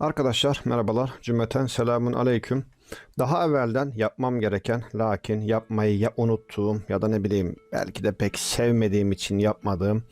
Arkadaşlar merhabalar. Cümleten selamun aleyküm. Daha evvelden yapmam gereken lakin yapmayı ya unuttuğum ya da ne bileyim belki de pek sevmediğim için yapmadığım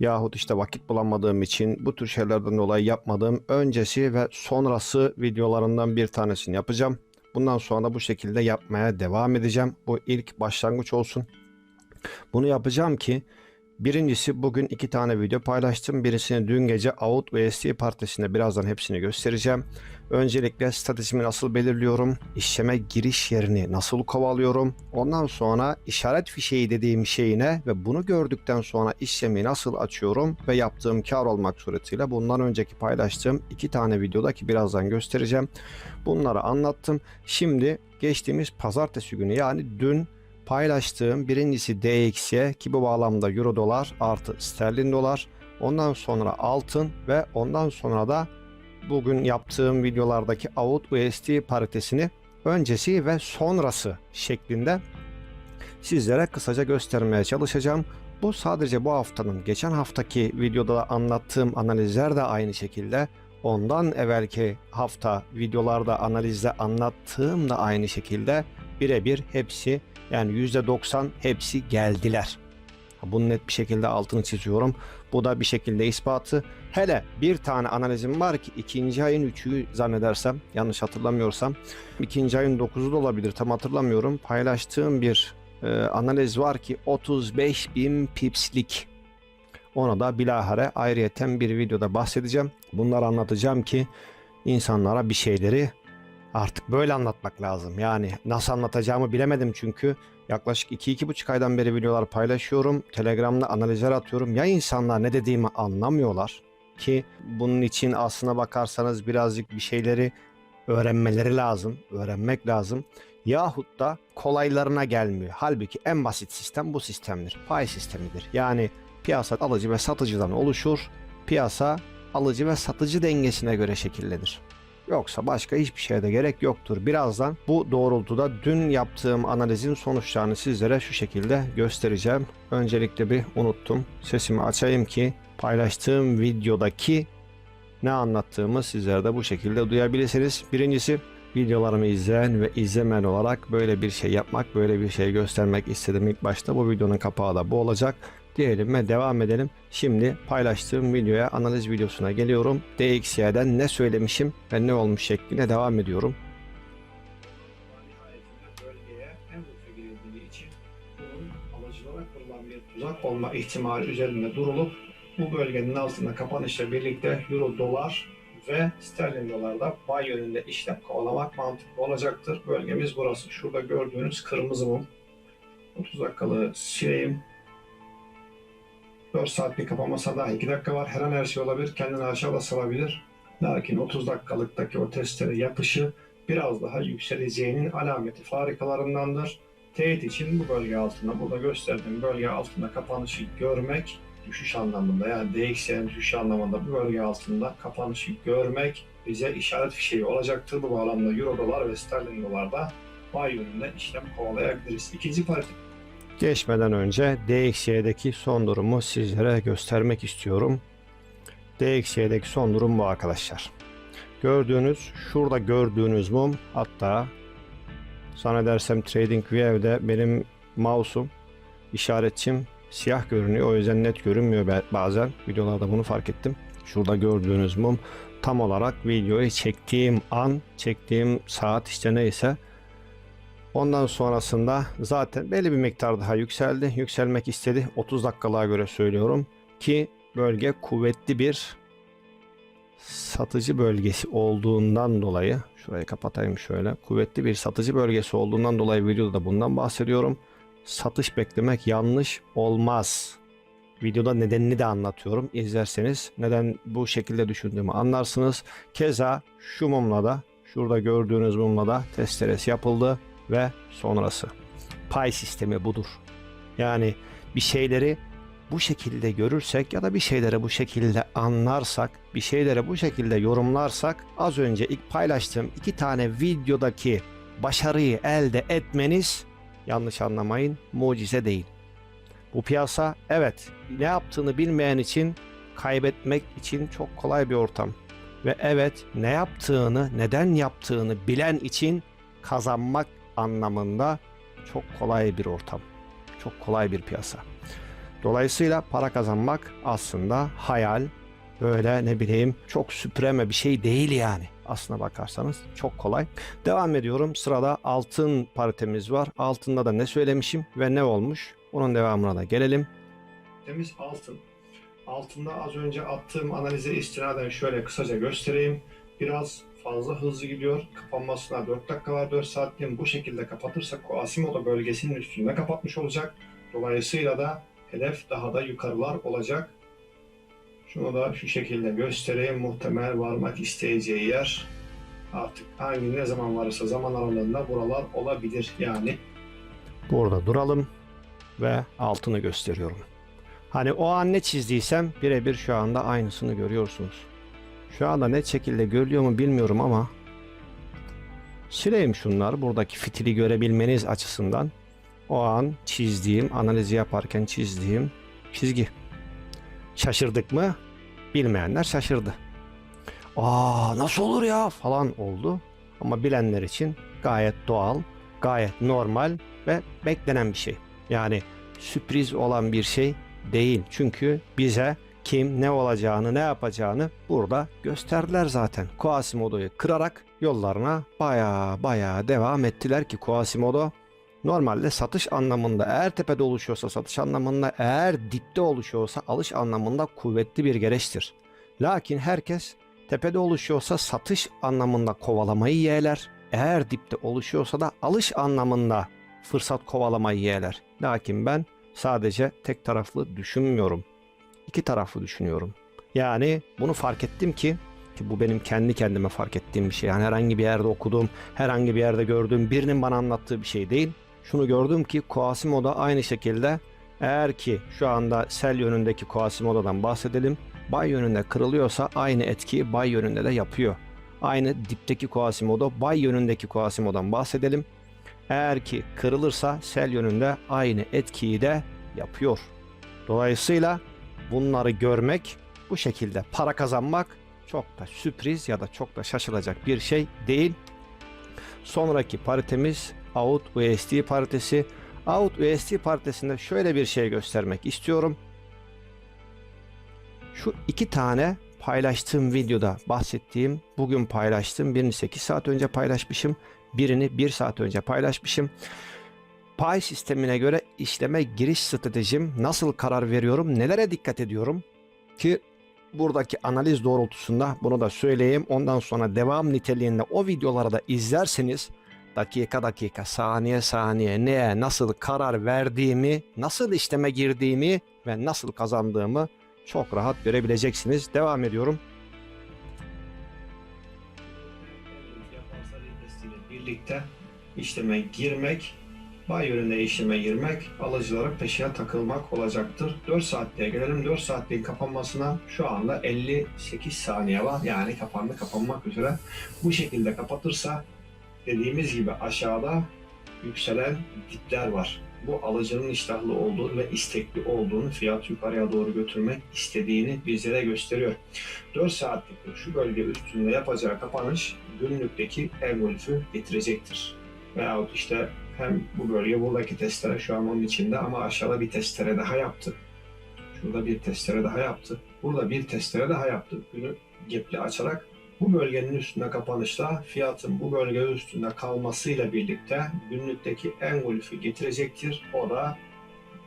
yahut işte vakit bulamadığım için bu tür şeylerden dolayı yapmadığım öncesi ve sonrası videolarından bir tanesini yapacağım. Bundan sonra da bu şekilde yapmaya devam edeceğim. Bu ilk başlangıç olsun. Bunu yapacağım ki Birincisi bugün iki tane video paylaştım. Birisini dün gece Out ve ST partisinde birazdan hepsini göstereceğim. Öncelikle statüsümü nasıl belirliyorum, işleme giriş yerini nasıl kovalıyorum, ondan sonra işaret fişeği dediğim şeyine ve bunu gördükten sonra işlemi nasıl açıyorum ve yaptığım kar olmak suretiyle bundan önceki paylaştığım iki tane videoda ki birazdan göstereceğim. Bunları anlattım. Şimdi geçtiğimiz pazartesi günü yani dün paylaştığım birincisi DXY ki bu bağlamda euro dolar artı sterlin dolar. Ondan sonra altın ve ondan sonra da bugün yaptığım videolardaki AUD USD paritesini öncesi ve sonrası şeklinde sizlere kısaca göstermeye çalışacağım. Bu sadece bu haftanın geçen haftaki videoda da anlattığım analizler de aynı şekilde ondan evvelki hafta videolarda analizde anlattığım da aynı şekilde birebir hepsi yani %90 hepsi geldiler. Bunu net bir şekilde altını çiziyorum. Bu da bir şekilde ispatı. Hele bir tane analizim var ki ikinci ayın 3'ü zannedersem yanlış hatırlamıyorsam ikinci ayın 9'u da olabilir tam hatırlamıyorum. Paylaştığım bir e, analiz var ki 35 bin pipslik. Ona da bilahare ayrıyeten bir videoda bahsedeceğim. Bunları anlatacağım ki insanlara bir şeyleri artık böyle anlatmak lazım. Yani nasıl anlatacağımı bilemedim çünkü yaklaşık 2-2,5 aydan beri videolar paylaşıyorum. Telegram'da analizler atıyorum. Ya insanlar ne dediğimi anlamıyorlar ki bunun için aslına bakarsanız birazcık bir şeyleri öğrenmeleri lazım, öğrenmek lazım. Yahut da kolaylarına gelmiyor. Halbuki en basit sistem bu sistemdir. Pay sistemidir. Yani piyasa alıcı ve satıcıdan oluşur. Piyasa alıcı ve satıcı dengesine göre şekillenir. Yoksa başka hiçbir şeye de gerek yoktur. Birazdan bu doğrultuda dün yaptığım analizin sonuçlarını sizlere şu şekilde göstereceğim. Öncelikle bir unuttum. Sesimi açayım ki paylaştığım videodaki ne anlattığımı sizler de bu şekilde duyabilirsiniz. Birincisi videolarımı izleyen ve izlemeyen olarak böyle bir şey yapmak, böyle bir şey göstermek istedim ilk başta. Bu videonun kapağı da bu olacak diyelim ve devam edelim. Şimdi paylaştığım videoya analiz videosuna geliyorum. DXY'den ne söylemişim ve ne olmuş şekline devam ediyorum. tuzak olma ihtimali üzerinde durulup bu bölgenin altında kapanışla birlikte euro dolar ve sterlin dolarda bay yönünde işlem kovalamak mantıklı olacaktır. Bölgemiz burası. Şurada gördüğünüz kırmızı mum. 30 dakikalığı sileyim. 4 saatlik kapanmasa daha 2 dakika var. Her an her şey olabilir. Kendini aşağıda salabilir. Lakin 30 dakikalıktaki o testere yapışı biraz daha yükseleceğinin alameti farikalarındandır. Teyit için bu bölge altında, burada gösterdiğim bölge altında kapanışı görmek düşüş anlamında yani DXY'nin düşüş anlamında bu bölge altında kapanışı görmek bize işaret fişeği olacaktır. Bu bağlamda Euro dolar ve sterlin dolarda bay yönünde işlem kovalayabiliriz. İkinci parite Geçmeden önce DXY'deki son durumu sizlere göstermek istiyorum. DXY'deki son durum bu arkadaşlar. Gördüğünüz, şurada gördüğünüz mum hatta zannedersem TradingView'de benim mouse'um, işaretçim siyah görünüyor. O yüzden net görünmüyor bazen. Videolarda bunu fark ettim. Şurada gördüğünüz mum tam olarak videoyu çektiğim an, çektiğim saat işte neyse Ondan sonrasında zaten belli bir miktar daha yükseldi. Yükselmek istedi. 30 dakikalığa göre söylüyorum ki bölge kuvvetli bir satıcı bölgesi olduğundan dolayı şurayı kapatayım şöyle. Kuvvetli bir satıcı bölgesi olduğundan dolayı videoda da bundan bahsediyorum. Satış beklemek yanlış olmaz. Videoda nedenini de anlatıyorum. İzlerseniz neden bu şekilde düşündüğümü anlarsınız. Keza şu mumla da şurada gördüğünüz mumla da testeresi yapıldı ve sonrası. Pay sistemi budur. Yani bir şeyleri bu şekilde görürsek ya da bir şeyleri bu şekilde anlarsak, bir şeyleri bu şekilde yorumlarsak az önce ilk paylaştığım iki tane videodaki başarıyı elde etmeniz yanlış anlamayın mucize değil. Bu piyasa evet ne yaptığını bilmeyen için kaybetmek için çok kolay bir ortam. ve evet ne yaptığını, neden yaptığını bilen için kazanmak anlamında çok kolay bir ortam. Çok kolay bir piyasa. Dolayısıyla para kazanmak aslında hayal, böyle ne bileyim çok süpreme bir şey değil yani. Aslına bakarsanız çok kolay. Devam ediyorum. Sırada altın paritemiz var. Altında da ne söylemişim ve ne olmuş? Onun devamına da gelelim. Temiz altın. Altında az önce attığım analize istinaden şöyle kısaca göstereyim. Biraz fazla hızlı gidiyor. Kapanmasına 4 dakika var 4 saatliğin bu şekilde kapatırsak Quasimodo bölgesinin üstünde kapatmış olacak. Dolayısıyla da hedef daha da yukarılar olacak. Şunu da şu şekilde göstereyim. Muhtemel varmak isteyeceği yer artık hangi ne zaman varsa zaman aralığında buralar olabilir yani. Burada duralım ve altını gösteriyorum. Hani o an ne çizdiysem birebir şu anda aynısını görüyorsunuz. Şu anda net şekilde görülüyor mu bilmiyorum ama sileyim şunları buradaki fitili görebilmeniz açısından. O an çizdiğim, analizi yaparken çizdiğim çizgi. Şaşırdık mı? Bilmeyenler şaşırdı. Aa nasıl olur ya falan oldu. Ama bilenler için gayet doğal, gayet normal ve beklenen bir şey. Yani sürpriz olan bir şey değil. Çünkü bize kim ne olacağını ne yapacağını burada gösterdiler zaten. Quasimodo'yu kırarak yollarına baya baya devam ettiler ki Quasimodo normalde satış anlamında eğer tepede oluşuyorsa satış anlamında eğer dipte oluşuyorsa alış anlamında kuvvetli bir gereçtir. Lakin herkes tepede oluşuyorsa satış anlamında kovalamayı yeğler. Eğer dipte oluşuyorsa da alış anlamında fırsat kovalamayı yeğler. Lakin ben sadece tek taraflı düşünmüyorum. İki taraflı düşünüyorum. Yani bunu fark ettim ki ki bu benim kendi kendime fark ettiğim bir şey. Yani herhangi bir yerde okuduğum, herhangi bir yerde gördüğüm birinin bana anlattığı bir şey değil. Şunu gördüm ki Quasimodo aynı şekilde eğer ki şu anda sel yönündeki Quasimodo'dan bahsedelim. Bay yönünde kırılıyorsa aynı etkiyi bay yönünde de yapıyor. Aynı dipteki Quasimodo bay yönündeki Quasimodo'dan bahsedelim. Eğer ki kırılırsa sel yönünde aynı etkiyi de yapıyor. Dolayısıyla bunları görmek, bu şekilde para kazanmak çok da sürpriz ya da çok da şaşılacak bir şey değil. Sonraki paritemiz Out USD paritesi. Out USD paritesinde şöyle bir şey göstermek istiyorum. Şu iki tane paylaştığım videoda bahsettiğim, bugün paylaştığım birini 8 saat önce paylaşmışım. Birini 1 saat önce paylaşmışım. Pay sistemine göre işleme giriş stratejim nasıl karar veriyorum, nelere dikkat ediyorum ki buradaki analiz doğrultusunda bunu da söyleyeyim. Ondan sonra devam niteliğinde o videoları da izlerseniz dakika dakika, saniye saniye neye nasıl karar verdiğimi, nasıl işleme girdiğimi ve nasıl kazandığımı çok rahat görebileceksiniz. Devam ediyorum. birlikte işleme girmek, bay yönünde işleme girmek, alıcıların peşine takılmak olacaktır. 4 saatliğe gelelim. 4 saatliğin kapanmasına şu anda 58 saniye var. Yani kapandı kapanmak üzere. Bu şekilde kapatırsa dediğimiz gibi aşağıda yükselen dipler var. Bu alıcının iştahlı olduğunu ve istekli olduğunu fiyat yukarıya doğru götürmek istediğini bizlere gösteriyor. 4 saatlik şu bölge üstünde yapacağı kapanış günlükteki egolfü getirecektir. Veyahut işte hem bu bölge buradaki testere şu an onun içinde ama aşağıda bir testere daha yaptı. Şurada bir testere daha yaptı. Burada bir testere daha yaptı. Günü gepli açarak bu bölgenin üstünde kapanışla fiyatın bu bölge üstünde kalmasıyla birlikte günlükteki engolfü getirecektir. O da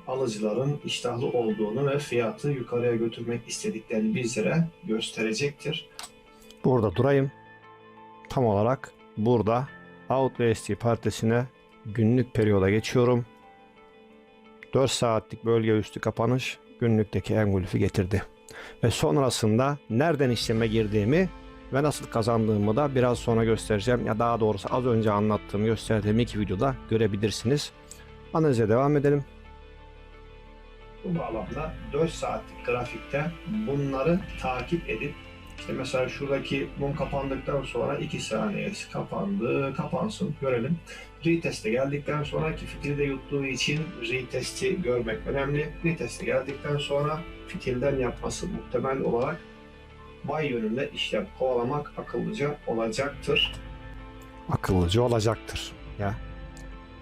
alıcıların iştahlı olduğunu ve fiyatı yukarıya götürmek istediklerini bizlere gösterecektir. Burada durayım. Tam olarak burada Out VST partisine günlük periyoda geçiyorum. 4 saatlik bölge üstü kapanış günlükteki engulfü getirdi. Ve sonrasında nereden işleme girdiğimi ve nasıl kazandığımı da biraz sonra göstereceğim. Ya daha doğrusu az önce anlattığım gösterdiğim iki videoda görebilirsiniz. Analize devam edelim. Bu bağlamda 4 saatlik grafikte bunları takip edip işte mesela şuradaki mum kapandıktan sonra 2 saniyesi kapandı, kapansın görelim. Retest'e geldikten sonra ki fitili de yuttuğu için retest'i görmek önemli. Retest'e geldikten sonra fitilden yapması muhtemel olarak bay yönünde işlem kovalamak akıllıca olacaktır. akıllıcı olacaktır. Ya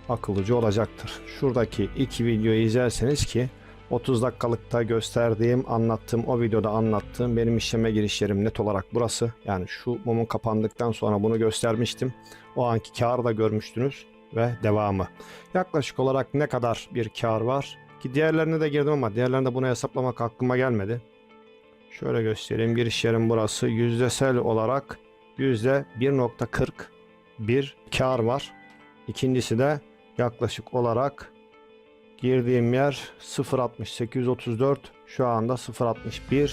akıllıcı olacaktır. Şuradaki iki videoyu izlerseniz ki 30 dakikalıkta gösterdiğim, anlattığım, o videoda anlattığım benim işleme girişlerim net olarak burası. Yani şu mumun kapandıktan sonra bunu göstermiştim. O anki karı da görmüştünüz ve devamı. Yaklaşık olarak ne kadar bir kar var? Ki diğerlerine de girdim ama diğerlerinde bunu hesaplamak aklıma gelmedi. Şöyle göstereyim. Giriş yerim burası. Yüzdesel olarak %1.40 bir kar var. İkincisi de yaklaşık olarak girdiğim yer 0.6834 şu anda 0.61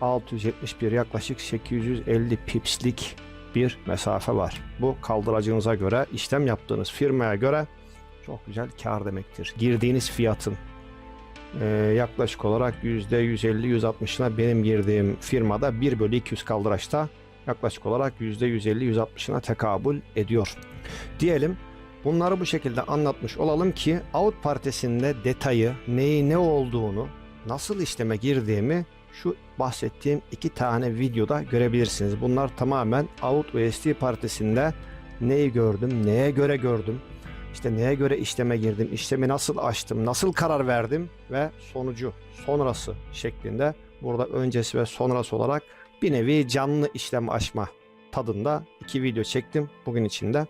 671 yaklaşık 850 pipslik bir mesafe var. Bu kaldıracınıza göre işlem yaptığınız firmaya göre çok güzel kar demektir. Girdiğiniz fiyatın e, yaklaşık olarak %150-160'ına benim girdiğim firmada 1 bölü 200 kaldıraçta yaklaşık olarak %150-160'ına tekabül ediyor. Diyelim bunları bu şekilde anlatmış olalım ki out partisinde detayı, neyi ne olduğunu, nasıl işleme girdiğimi şu bahsettiğim iki tane videoda görebilirsiniz. Bunlar tamamen out USD partisinde neyi gördüm, neye göre gördüm, işte neye göre işleme girdim, işlemi nasıl açtım, nasıl karar verdim ve sonucu, sonrası şeklinde burada öncesi ve sonrası olarak bir nevi canlı işlem açma tadında iki video çektim bugün içinde.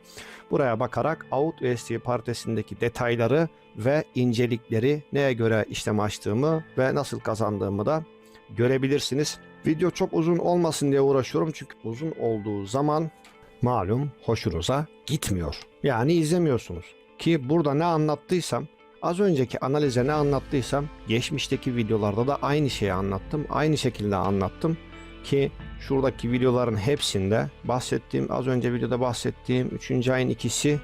Buraya bakarak Out USD partisindeki detayları ve incelikleri neye göre işlem açtığımı ve nasıl kazandığımı da görebilirsiniz. Video çok uzun olmasın diye uğraşıyorum çünkü uzun olduğu zaman malum hoşunuza gitmiyor. Yani izlemiyorsunuz. Ki burada ne anlattıysam Az önceki analize ne anlattıysam geçmişteki videolarda da aynı şeyi anlattım. Aynı şekilde anlattım ki şuradaki videoların hepsinde bahsettiğim az önce videoda bahsettiğim 3. ayın ikisi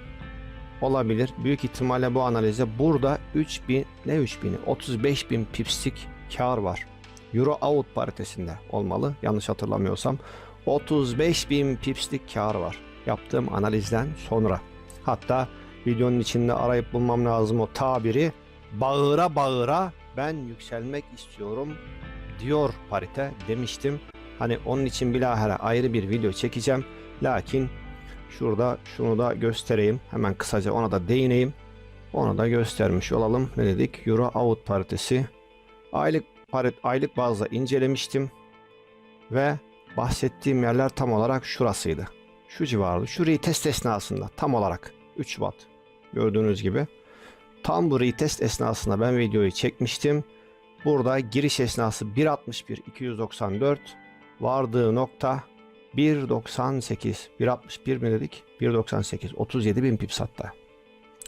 olabilir. Büyük ihtimalle bu analize burada 3000 ne 3000'i 35.000 pipslik kar var. Euro out paritesinde olmalı yanlış hatırlamıyorsam. 35.000 pipslik kar var yaptığım analizden sonra. Hatta videonun içinde arayıp bulmam lazım o tabiri. Bağıra bağıra ben yükselmek istiyorum diyor parite demiştim. Hani onun için bilahare ayrı bir video çekeceğim. Lakin şurada şunu da göstereyim. Hemen kısaca ona da değineyim. Onu da göstermiş olalım. Ne dedik? Euro out paritesi. Aylık parit aylık bazda incelemiştim. Ve bahsettiğim yerler tam olarak şurasıydı. Şu civarda. Şu retest esnasında tam olarak 3 Şubat. Gördüğünüz gibi. Tam bu retest esnasında ben videoyu çekmiştim. Burada giriş esnası 1.61 294 vardığı nokta 1.98 1.61 mi dedik? 1.98 37 bin pips hatta.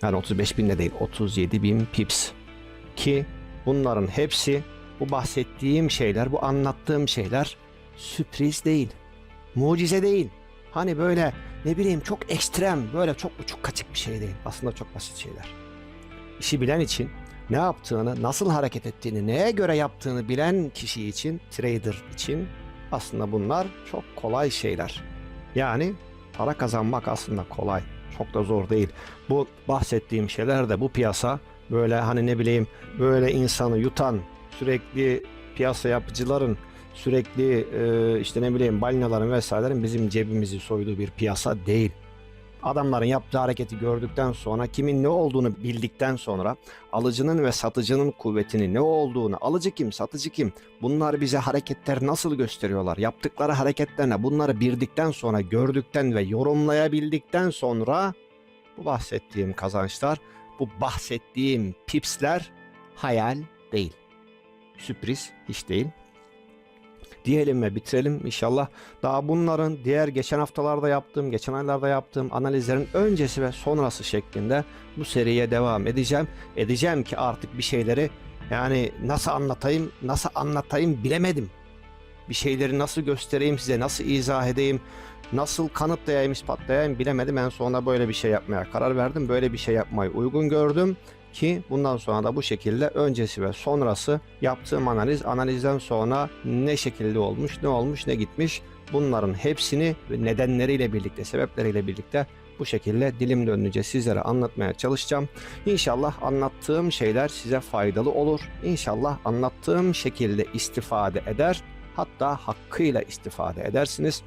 Yani 35 bin de değil 37 bin pips. Ki bunların hepsi bu bahsettiğim şeyler bu anlattığım şeyler sürpriz değil. Mucize değil. Hani böyle ne bileyim çok ekstrem böyle çok uçuk kaçık bir şey değil. Aslında çok basit şeyler. İşi bilen için ne yaptığını, nasıl hareket ettiğini, neye göre yaptığını bilen kişi için, trader için aslında bunlar çok kolay şeyler. Yani para kazanmak aslında kolay. Çok da zor değil. Bu bahsettiğim şeyler de bu piyasa böyle hani ne bileyim böyle insanı yutan sürekli piyasa yapıcıların sürekli e, işte ne bileyim balinaların vesairelerin bizim cebimizi soyduğu bir piyasa değil adamların yaptığı hareketi gördükten sonra kimin ne olduğunu bildikten sonra alıcının ve satıcının kuvvetini ne olduğunu alıcı kim satıcı kim bunlar bize hareketler nasıl gösteriyorlar yaptıkları hareketlerine bunları bildikten sonra gördükten ve yorumlayabildikten sonra bu bahsettiğim kazançlar bu bahsettiğim pipsler hayal değil. Sürpriz hiç değil diyelim ve bitirelim inşallah. Daha bunların diğer geçen haftalarda yaptığım, geçen aylarda yaptığım analizlerin öncesi ve sonrası şeklinde bu seriye devam edeceğim. Edeceğim ki artık bir şeyleri yani nasıl anlatayım, nasıl anlatayım bilemedim. Bir şeyleri nasıl göstereyim size, nasıl izah edeyim, nasıl kanıtlayayım, ispatlayayım bilemedim. En sonunda böyle bir şey yapmaya karar verdim. Böyle bir şey yapmayı uygun gördüm ki bundan sonra da bu şekilde öncesi ve sonrası yaptığım analiz analizden sonra ne şekilde olmuş ne olmuş ne gitmiş bunların hepsini nedenleriyle birlikte sebepleriyle birlikte bu şekilde dilim döndüğünce sizlere anlatmaya çalışacağım. İnşallah anlattığım şeyler size faydalı olur. İnşallah anlattığım şekilde istifade eder hatta hakkıyla istifade edersiniz.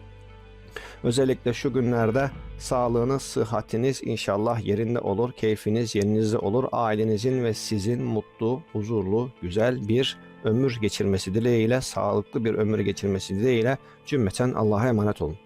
Özellikle şu günlerde sağlığınız, sıhhatiniz inşallah yerinde olur, keyfiniz yerinizde olur. Ailenizin ve sizin mutlu, huzurlu, güzel bir ömür geçirmesi dileğiyle, sağlıklı bir ömür geçirmesi dileğiyle cümleten Allah'a emanet olun.